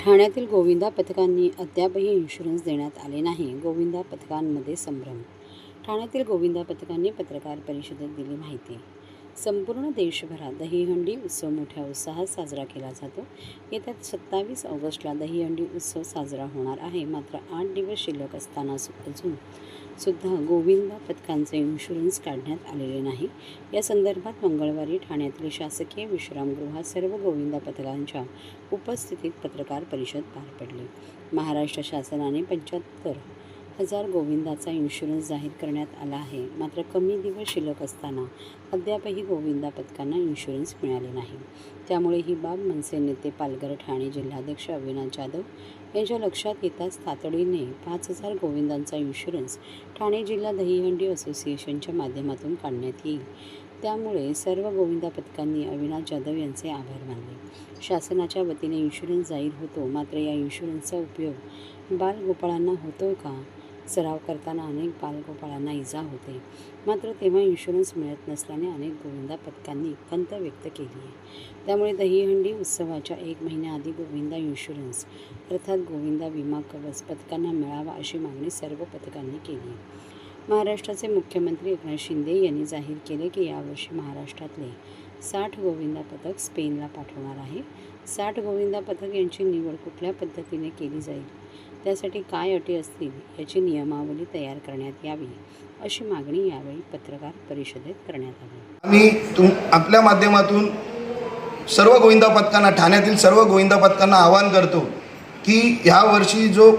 ठाण्यातील गोविंदा पथकांनी अद्यापही इन्शुरन्स देण्यात आले नाही. गोविंदा पथकांमध्ये संभ्रम. ठाण्यातील गोविंदा पथकांनी पत्रकार परिषदेत दिली माहिती. संपूर्ण देशभरात दहीहंडी उत्सव मोठ्या उत्साहात साजरा केला जातो. येत्या सत्तावीस ऑगस्टला दहीहंडी उत्सव साजरा होणार आहे. मात्र आठ दिवस शिल्लक असताना अजून सुद्धा गोविंदा पथकांचे इन्शुरन्स काढण्यात आलेले नाही. या संदर्भात मंगळवारी ठाण्यातील शासकीय विश्रामगृहात सर्व गोविंदा पथकांच्या उपस्थितीत पत्रकार परिषद पार पडली. महाराष्ट्र शासनाने पंच्याहत्तर हजार गोविंदाचा इन्शुरन्स जाहीर करण्यात आला आहे. मात्र कमी दिवस शिल्लक असताना अद्यापही गोविंदा पथकांना इन्शुरन्स मिळाले नाही. त्यामुळे ही बाब मनसे नेते पालघर ठाणे जिल्हाध्यक्ष अविनाश जाधव यांच्या लक्षात येताच तातडीने पाच हजार गोविंदांचा इन्शुरन्स ठाणे जिल्हा दहीहंडी असोसिएशनच्या माध्यमातून काढण्यात येईल. त्यामुळे सर्व गोविंदा पथकांनी अविनाश जाधव यांचे आभार मानले. शासनाच्या वतीने इन्शुरन्स जाहीर होतो. मात्र या इन्शुरन्सचा उपयोग बालगोपाळांना होतो का? सराव करताना अनेक बालगोपाळांना इजा होते. मात्र तेव्हा इन्शुरन्स मिळत नसल्याने अनेक गोविंदा पथकांनी खंत व्यक्त केली आहे. त्यामुळे दहीहंडी उत्सवाच्या एक महिन्याआधी गोविंदा इन्शुरन्स अर्थात गोविंदा विमा कवच पथकांना मिळावा अशी मागणी सर्व पथकांनी केली आहे. महाराष्ट्राचे मुख्यमंत्री एकनाथ शिंदे यांनी जाहीर केले की यावर्षी महाराष्ट्रातले साठ गोविंदा पथक स्पेनला पाठवणार आहे. साठ गोविंदा पथक यांची निवड कुठल्या पद्धतीने केली जाईल? त्यासाठी काय अटी असतील याची नियमावली तयार करण्यात यावी अशी मागणी यावेळी पत्रकार परिषदेत करण्यात आली. आम्ही तुम आपल्या माध्यमातून सर्व गोविंदा पथकांना ठाण्यातील सर्व गोविंदा पथकांना आवाहन करतो की ह्या वर्षी जो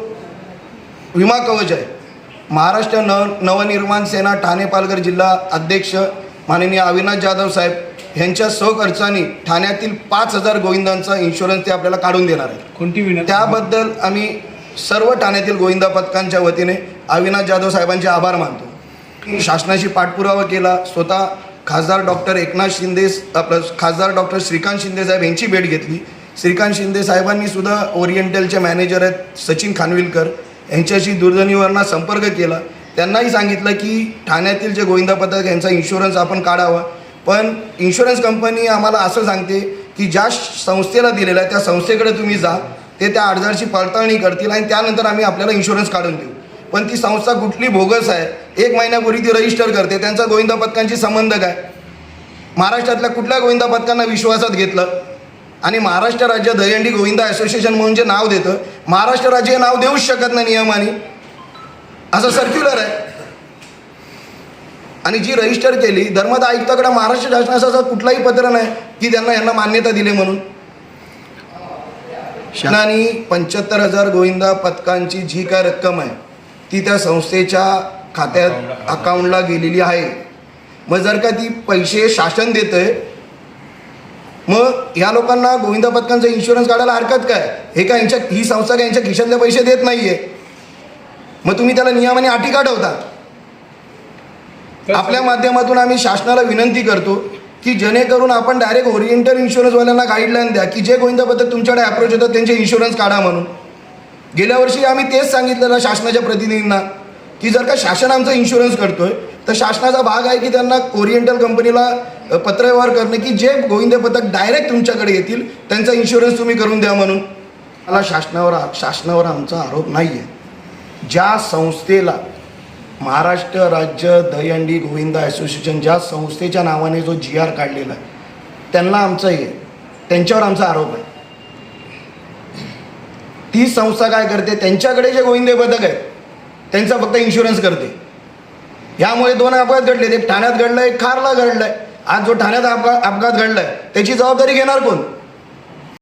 विमा कवच आहे महाराष्ट्र न नवनिर्माण सेना ठाणे पालघर जिल्हा अध्यक्ष माननीय अविनाश जाधव साहेब यांच्या सहखर्चाने ठाण्यातील पाच हजार गोविंदांचा इन्शुरन्स ते आपल्याला काढून देणार आहेत. कोणती विनंती? त्याबद्दल आम्ही सर्व ठाण्यातील गोविंदा पथकांच्या वतीने अविनाश जाधव साहेबांचे आभार मानतो. शासनाशी पाठपुरावा केला स्वतः खासदार डॉक्टर एकनाथ शिंदे आपलं खासदार डॉक्टर श्रीकांत शिंदे साहेब यांची भेट घेतली. श्रीकांत शिंदे साहेबांनी सुद्धा ओरिएंटलचे मॅनेजर आहेत सचिन खानविलकर यांच्याशी दूरध्वनीवरनं संपर्क केला. त्यांनाही सांगितलं की ठाण्यातील जे गोविंदा पथक यांचा इन्शुरन्स आपण काढावा. पण इन्शुरन्स कंपनी आम्हाला असं सांगते की ज्या संस्थेला दिलेलं आहे त्या संस्थेकडे तुम्ही जा. ते त्या अर्जाची पडताळणी करतील आणि त्यानंतर आम्ही आपल्याला इन्शुरन्स काढून देऊ. पण ती संस्था कुठली भोगस आहे एक महिन्यापूर्वी ती रजिस्टर करते त्यांचा गोविंदा पथकांशी संबंध काय? महाराष्ट्रातल्या कुठल्या गोविंदा पथकांना विश्वासात घेतलं? आणि महाराष्ट्र राज्य दहीहंडी गोविंदा असोसिएशन म्हणून जे नाव देतं महाराष्ट्र राज्य हे नाव देऊच शकत नाही नियमाने. असं सर्क्युलर आहे. आणि जी रजिस्टर केली धर्मदा आयुक्ताकडे महाराष्ट्र शासनाचं असं कुठलाही पत्र नाही की त्यांना यांना मान्यता दिली म्हणून. शासनाने पंच्याहत्तर हजार गोविंदा पथकांची जी काय रक्कम आहे ती त्या संस्थेच्या खात्यात अकाउंटला गेलेली आहे. मग जर का ती पैसे शासन देतंय मग ह्या लोकांना गोविंदा पथकांचा इन्शुरन्स काढायला हरकत काय? हे काय यांच्या ही संस्था काय यांच्या खिशातले पैसे देत नाहीये? मग तुम्ही त्याला नियमाने अटी काढवता. आपल्या माध्यमातून आम्ही शासनाला विनंती करतो की जेणेकरून आपण डायरेक्ट ओरिएंटल इन्शुरन्सवाल्यांना गाईडलाईन द्या की जे गोविंदाबद्दल तुमच्याकडे अप्रोच होतात त्यांचे इन्शुरन्स काढा म्हणून. गेल्या वर्षी आम्ही तेच सांगितलेलं शासनाच्या प्रतिनिधींना की जर का शासन आमचा इन्शुरन्स करतोय तर शासनाचा भाग आहे की त्यांना ओरिएंटल कंपनीला पत्रव्यवहार करणे की जे गोविंद पथक डायरेक्ट तुमच्याकडे येतील त्यांचा इन्शुरन्स तुम्ही करून द्या म्हणून. मला शासनावर शासनावर आमचा आरोप नाही आहे ज्या संस्थेला महाराष्ट्र राज्य दहीहंडी गोविंदा असोसिएशन ज्या संस्थेच्या नावाने जो जी आर काढलेला आहे त्यांना आमचं हे त्यांच्यावर आमचा आरोप आहे. ती संस्था काय करते? त्यांच्याकडे जे गोविंदे पथक आहे त्यांचा फक्त इन्शुरन्स करते. यामुळे दोन अपघात घडले. एक ठाण्यात घडलं एक खारला घडलंय. आज जो ठाण्यात अपघात अपघात आहे त्याची जबाबदारी घेणार कोण?